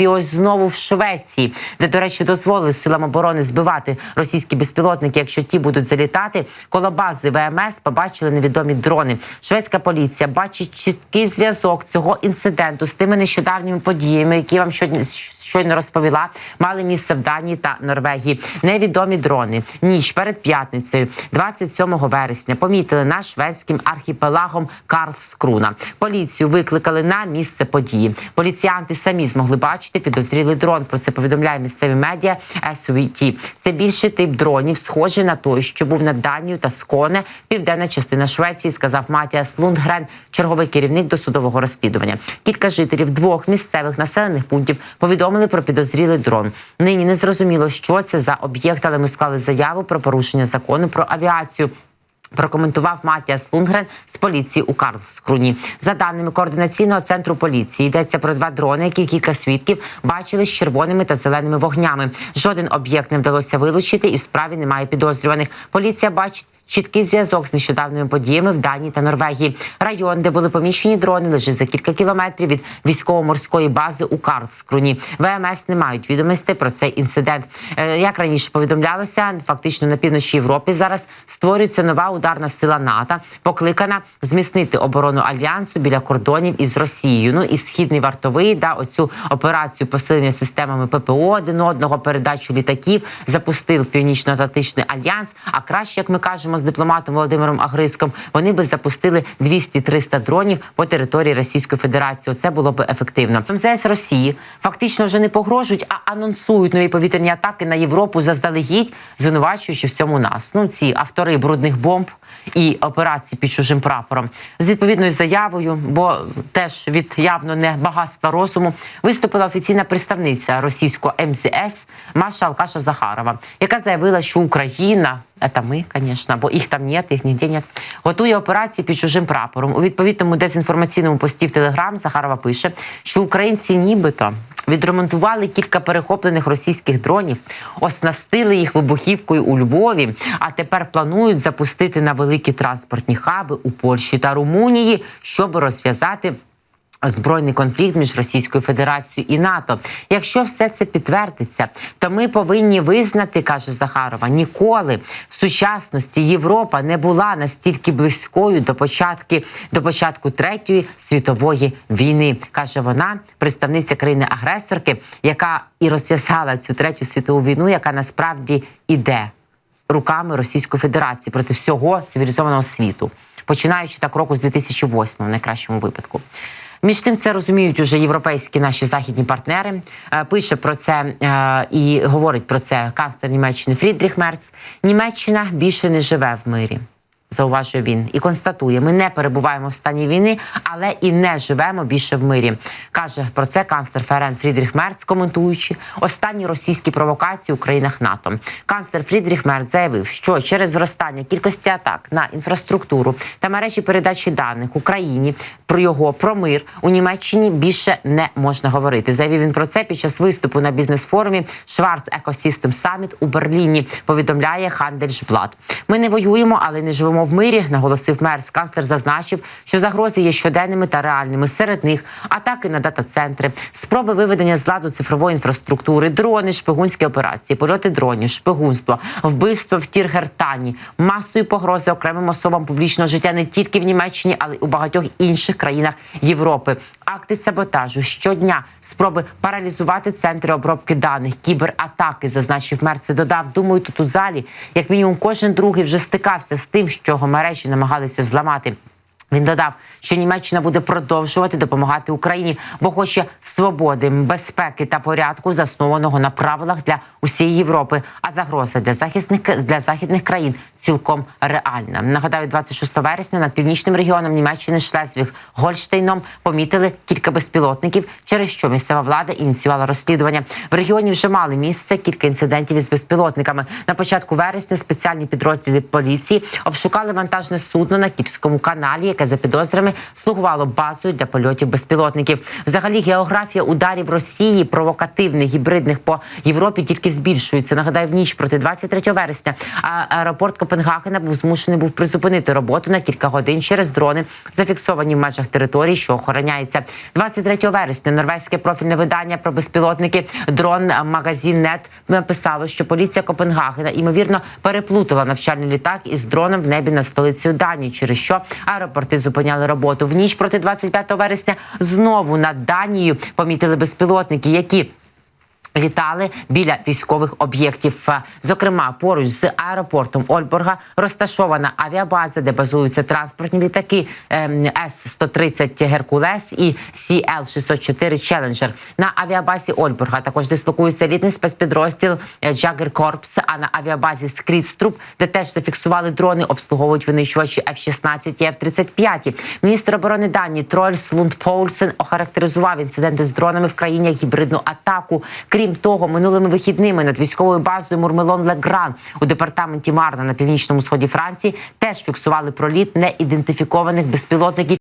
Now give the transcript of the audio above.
І ось знову в Швеції, де, до речі, дозволили силам оборони збивати російські безпілотники, якщо ті будуть залітати. Коло бази ВМС побачили невідомі дрони. Шведська поліція бачить чіткий зв'язок цього інциденту з тими нещодавніми подіями, які вам щойно щойно розповіла, мали місце в Данії та Норвегії. Невідомі дрони ніч перед п'ятницею, 27 вересня, помітили над шведським архіпелагом Карлскруна. Поліцію викликали на місце події. Поліціянти самі змогли бачити підозрілий дрон. Про це повідомляє місцеві медіа SVT. Це більший тип дронів, схожий на той, що був над Данією та Сконе, південна частина Швеції, сказав Матіас Лундгрен, черговий керівник досудового розслідування. Кілька жителів двох місцевих населених пунктів повідомили про підозрілий дрон. Нині не зрозуміло, що це за об'єкт, але ми склали заяву про порушення закону про авіацію. Прокоментував Матіас Лунгрен з поліції у Карлскруні. За даними координаційного центру поліції, йдеться про два дрони, які кілька свідків бачили з червоними та зеленими вогнями. Жоден об'єкт не вдалося вилучити, і в справі немає підозрюваних. Поліція бачить. Чіткий зв'язок з нещодавними подіями в Данії та Норвегії. Район, де були поміщені дрони, лежить за кілька кілометрів від військово-морської бази у Карлскруні. ВМС не мають відомостей про цей інцидент. Е, Як раніше повідомлялося, фактично на півночі Європи зараз створюється нова ударна сила НАТО, покликана зміцнити оборону альянсу біля кордонів із Росією. Ну і східний вартовий да оцю операцію посилення системами ППО один одного, передачу літаків запустив північно-атлантичний альянс. А краще, як ми кажемо, з дипломатом Володимиром Агриском, вони би запустили 200-300 дронів по території Російської Федерації. Це було б ефективно. МЗС Росії фактично вже не погрожують, а анонсують нові повітряні атаки на Європу заздалегідь, звинувачуючи в цьому нас. Ну ці автори брудних бомб. І операції під чужим прапором з відповідною заявою, бо теж від явно не багатства розуму виступила офіційна представниця російського МЗС Маша Алкаша Захарова, яка заявила, що Україна це ми, звісно, бо їх там нет, їх ніде нет, готує операції під чужим прапором. У відповідному дезінформаційному пості в Телеграм Захарова пише, що українці нібито відремонтували кілька перехоплених російських дронів, оснастили їх вибухівкою у Львові, а тепер планують запустити на великі транспортні хаби у Польщі та Румунії, щоб розв'язати. Збройний конфлікт між Російською Федерацією і НАТО. Якщо все це підтвердиться, то ми повинні визнати, каже Захарова, ніколи в сучасності Європа не була настільки близькою до початки до початку третьої світової війни, каже вона, представниця країни-агресорки, яка і розв'язала цю третю світову війну, яка насправді іде руками Російської Федерації проти всього цивілізованого світу, починаючи так року з 2008 в найкращому випадку. Між тим це розуміють уже європейські наші західні партнери. Е, Пише про це е, і говорить про це канцлер Німеччини Фрідріх Мерц. Німеччина більше не живе в мирі. Зауважує він і констатує: ми не перебуваємо в стані війни, але і не живемо більше в мирі. каже про це канцлер Ферен Фрідріх Мерц, коментуючи останні російські провокації у країнах НАТО. Канцлер Фрідріх Мерц заявив, що через зростання кількості атак на інфраструктуру та мережі передачі даних Україні про його про мир у Німеччині більше не можна говорити. Заявив він про це під час виступу на бізнес-форумі Schwarz Ecosystem Summit у Берліні. Повідомляє Handelsblatt. Ми не воюємо, але не живемо в мирі. Наголосив мер. Сканцлер зазначив, що загрози є щоденними та реальними. Серед них атаки на дата-центри, спроби виведення з ладу цифрової інфраструктури, дрони, шпигунські операції, польоти дронів, шпигунство, вбивство в Тіргертані, масові погрози окремим особам публічного життя не тільки в Німеччині, але й у багатьох інших країнах Європи. Акти саботажу щодня, спроби паралізувати центри обробки даних, кібератаки, зазначив Мерце. Додав, думаю, тут у залі, як мінімум, кожен другий вже стикався з тим, що мережі намагалися зламати. Він додав, що Німеччина буде продовжувати допомагати Україні, бо хоче свободи, безпеки та порядку, заснованого на правилах для усієї Європи. А загроза для захисних для західних країн цілком реальна. Нагадаю, 26 вересня над північним регіоном Німеччини Шлезвіг Гольштейном помітили кілька безпілотників, через що місцева влада ініціювала розслідування. В регіоні вже мали місце кілька інцидентів із безпілотниками. На початку вересня спеціальні підрозділи поліції обшукали вантажне судно на Кіпському каналі, яке за підозрами слугувало базою для польотів безпілотників. Взагалі, географія ударів Росії провокативних гібридних по Європі тільки збільшується. Нагадаю, в ніч проти 23 вересня аеропорт Копенгагена був змушений був призупинити роботу на кілька годин через дрони, зафіксовані в межах території, що охороняється. 23 вересня норвезьке профільне видання про безпілотники дрон магазин Нет написало, що поліція Копенгагена ймовірно переплутала навчальний літак із дроном в небі над столицею Данії, через що аеропорти зупиняли роботу. В ніч проти 25 вересня знову над Данією помітили безпілотники, які Літали біля військових об'єктів. Зокрема, поруч з аеропортом Ольборга розташована авіабаза, де базуються транспортні літаки ем, С-130 Геркулес і CL-604 Челенджер. На авіабазі Ольборга також дислокується елітний спецпідрозділ е, Джагер Корпс. А на авіабазі Скрідструп, де теж зафіксували дрони, обслуговують винищувачі F-16 і F-35. Міністр оборони Данії Трольс Лунд Поульсен охарактеризував інциденти з дронами в країні як гібридну атаку. Крім того, минулими вихідними над військовою базою Мурмелон Легран у департаменті Марна на північному сході Франції теж фіксували проліт неідентифікованих безпілотників